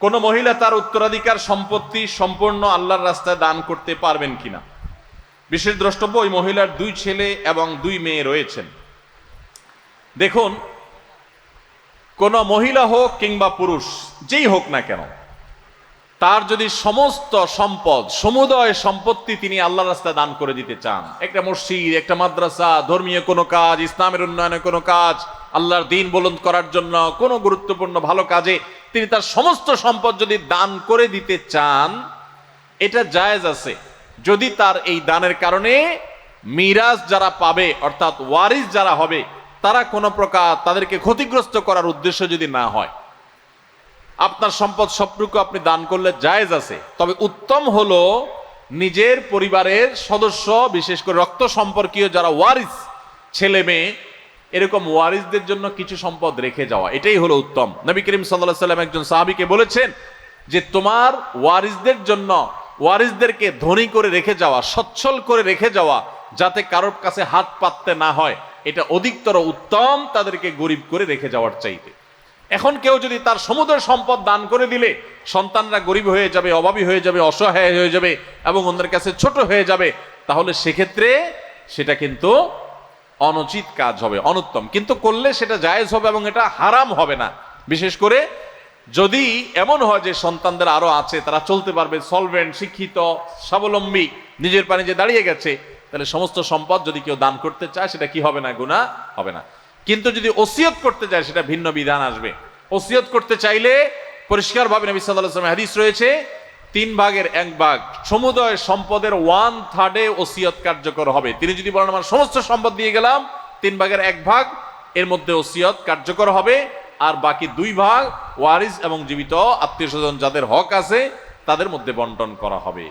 কোন মহিলা তার উত্তরাধিকার, সম্পত্তি সম্পূর্ণ আল্লাহর রাস্তায় দান করতে পারবেন কিনা? বিশেষ দ্রষ্টব্য, ওই মহিলার দুই ছেলে এবং দুই মেয়ে রয়েছেন। দেখুন, কোন মহিলা হোক কিংবা পুরুষ, যেই হোক না কেন, তার যদি সমস্ত সম্পদ, সমুদয় সম্পত্তি তিনি আল্লাহ রাস্তায় দান করে দিতে চান। একটা মসজিদ, একটা মাদ্রাসা, ধর্মীয় কোনো কাজ, ইসলামের উন্নয়নে কোনো কাজ আল্লাহর দিন বলন্দ করার জন্য কোনো গুরুত্বপূর্ণ ভালো কাজে তিনি তার সমস্ত সম্পদ যদি দান করে দিতে চান, এটা জায়েজ আছে। যদি তার এই দানের কারণে মিরাজ যারা পাবে, অর্থাৎ ওয়ারিস যারা হবে, তারা কোনো প্রকার তাদেরকে ক্ষতিগ্রস্ত করার উদ্দেশ্য যদি না হয়, আপনার সম্পদ সবটুকু আপনি দান করলে জায়েজ আছে। তবে উত্তম হলো নিজের পরিবারের সদস্য, বিশেষ করে রক্ত সম্পর্কীয় যারা ওয়ারিস ছেলে মেয়ে এরকম ওয়ারিসদের জন্য কিছু সম্পদ রেখে যাওয়া, এটাই হলো উত্তম। নবী করিম সাল্লাহ সাল্লাম একজন সাহাবিকে বলেছেন যে তোমার ওয়ারিসদের জন্য, ওয়ারিসদেরকে ধনী করে রেখে যাওয়া, সচ্ছল করে রেখে যাওয়া, যাতে কারোর কাছে হাত পাততে না হয়, এটা অধিকতর উত্তম তাদেরকে গরিব করে রেখে যাওয়ার চাইতে। এখন কেউ যদি তার সমুদ্র সম্পদ দান করে দিলে, সন্তানরা গরিব হয়ে যাবে, অভাবী হয়ে যাবে, অসহায় হয়ে যাবে এবং অন্যের কাছে ছোট হয়ে যাবে, তাহলে সেক্ষেত্রে সেটা কিন্তু অনুচিত কাজ হবে, অনুত্তম। কিন্তু করলে সেটা জায়েজ হবে এবং এটা হারাম হবে না। বিশেষ করে যদি এমন হয় যে সন্তানদের আরও আছে, তারা চলতে পারবে সলভেন্ট শিক্ষিত, স্বাবলম্বী, নিজের পানি যে দাঁড়িয়ে গেছে, তাহলে সমস্ত সম্পদ যদি কেউ দান করতে চায়, সেটা কি হবে না গুণা হবে না। কিন্তু যদি ওসিয়ত করতে চায় সেটা ভিন্ন বিধান আসবে। ওসিয়ত করতে চাইলে পরিষ্কারভাবে নবী ওয়াসাল্লাম হাদিস রয়েছে তিন ভাগের এক ভাগ। সমুদয় সম্পদের ওয়ান থার্ডে ওসিয়ত কার্যকর হবে। তিনি যদি বলেন, আমার সমস্ত সম্পদ দিয়ে গেলাম তিন ভাগের এক ভাগ, এর মধ্যে ওসিয়ত কার্যকর হবে। আর বাকি দুই ভাগ, ওয়ারিস এবং জীবিত আত্মীয় স্বজন যাদের হক আছে, তাদের মধ্যে বন্টন করা হবে।